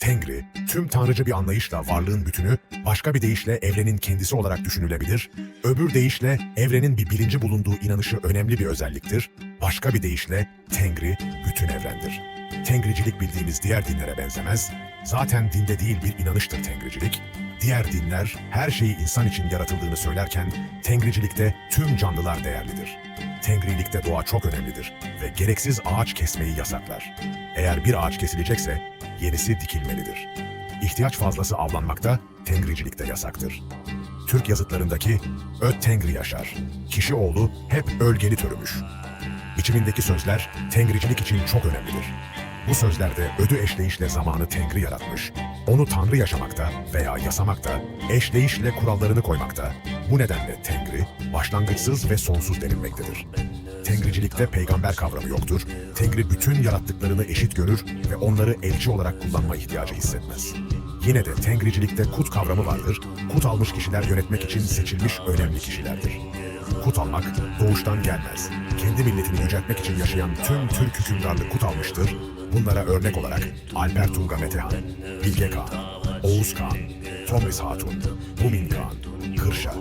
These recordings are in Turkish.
Tengri, tüm tanrıcı bir anlayışla varlığın bütünü, başka bir deyişle evrenin kendisi olarak düşünülebilir, öbür deyişle evrenin bir bilinci bulunduğu inanışı önemli bir özelliktir, başka bir deyişle Tengri bütün evrendir. Tengricilik bildiğimiz diğer dinlere benzemez, zaten dinde değil bir inanıştır Tengricilik. Diğer dinler her şeyi insan için yaratıldığını söylerken, Tengricilikte tüm canlılar değerlidir. Tengrilikte doğa çok önemlidir ve gereksiz ağaç kesmeyi yasaklar. Eğer bir ağaç kesilecekse yenisi dikilmelidir. İhtiyaç fazlası avlanmakta, tengricilikte yasaktır. Türk yazıtlarındaki öt tengri yaşar, kişi oğlu hep ölgeli törümüş. Biçimindeki sözler tengricilik için çok önemlidir. Bu sözlerde ödü eşleyişle zamanı tengri yaratmış, onu tanrı yaşamakta veya yasamakta, eşleyişle kurallarını koymakta, bu nedenle tengri, başlangıçsız ve sonsuz denilmektedir. Tengricilikte peygamber kavramı yoktur. Tengri bütün yarattıklarını eşit görür ve onları elçi olarak kullanma ihtiyacı hissetmez. Yine de tengricilikte kut kavramı vardır. Kut almış kişiler yönetmek için seçilmiş önemli kişilerdir. Kut almak doğuştan gelmez. Kendi milletini yüceltmek için yaşayan tüm Türk hükümdarlığı kut almıştır. Bunlara örnek olarak Alper Tunga Metehan, Bilge Kağan, Oğuz Kağan, Tomris Hatun, Bumin Kağan, Kırşa,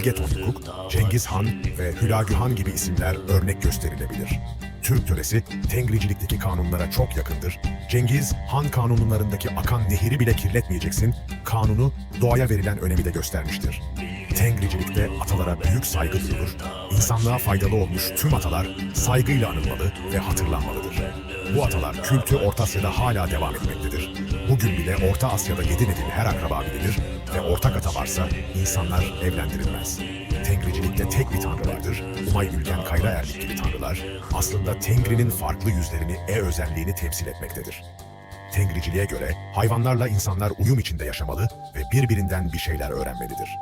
Bilge Tonkuk, Cengiz Han ve Hülagü Han gibi isimler örnek gösterilebilir. Türk töresi Tengricilikteki kanunlara çok yakındır. Cengiz, Han kanunlarındaki akan nehri bile kirletmeyeceksin, kanunu doğaya verilen önemi de göstermiştir. Tengricilikte atalara büyük saygı duyulur. İnsanlığa faydalı olmuş tüm atalar saygıyla anılmalı ve hatırlanmalıdır. Bu atalar kültü Orta Asya'da hala devam etmektedir. Bugün bile Orta Asya'da yedi nesil her akraba bilinir ve ortak ata varsa insanlar evlendirilmez. Tengricilikte tek bir tanrı vardır. Umay Ülgen Kayra Erlik gibi tanrılar aslında Tengri'nin farklı yüzlerini, e-özelliğini temsil etmektedir. Tengriciliğe göre hayvanlarla insanlar uyum içinde yaşamalı ve birbirinden bir şeyler öğrenmelidir.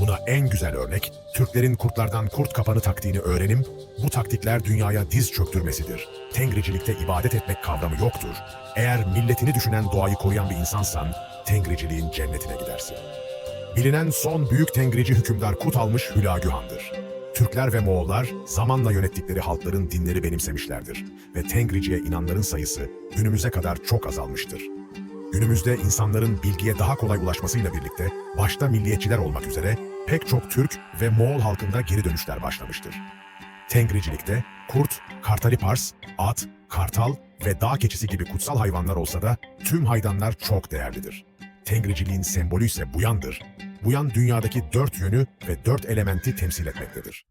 Buna en güzel örnek, Türklerin kurtlardan kurt kapanı taktiğini öğrenim, bu taktikler dünyaya diz çöktürmesidir. Tengricilikte ibadet etmek kavramı yoktur. Eğer milletini düşünen doğayı koruyan bir insansan, Tengriciliğin cennetine gidersin. Bilinen son büyük Tengrici hükümdar Kut almış Hülagü Han'dır. Türkler ve Moğollar zamanla yönettikleri halkların dinleri benimsemişlerdir ve Tengriciye inanların sayısı günümüze kadar çok azalmıştır. Günümüzde insanların bilgiye daha kolay ulaşmasıyla birlikte başta milliyetçiler olmak üzere pek çok Türk ve Moğol halkında geri dönüşler başlamıştır. Tengricilikte kurt, kartali pars, at, kartal ve dağ keçisi gibi kutsal hayvanlar olsa da tüm haydanlar çok değerlidir. Tengriciliğin sembolü ise buyandır. Buyan dünyadaki dört yönü ve dört elementi temsil etmektedir.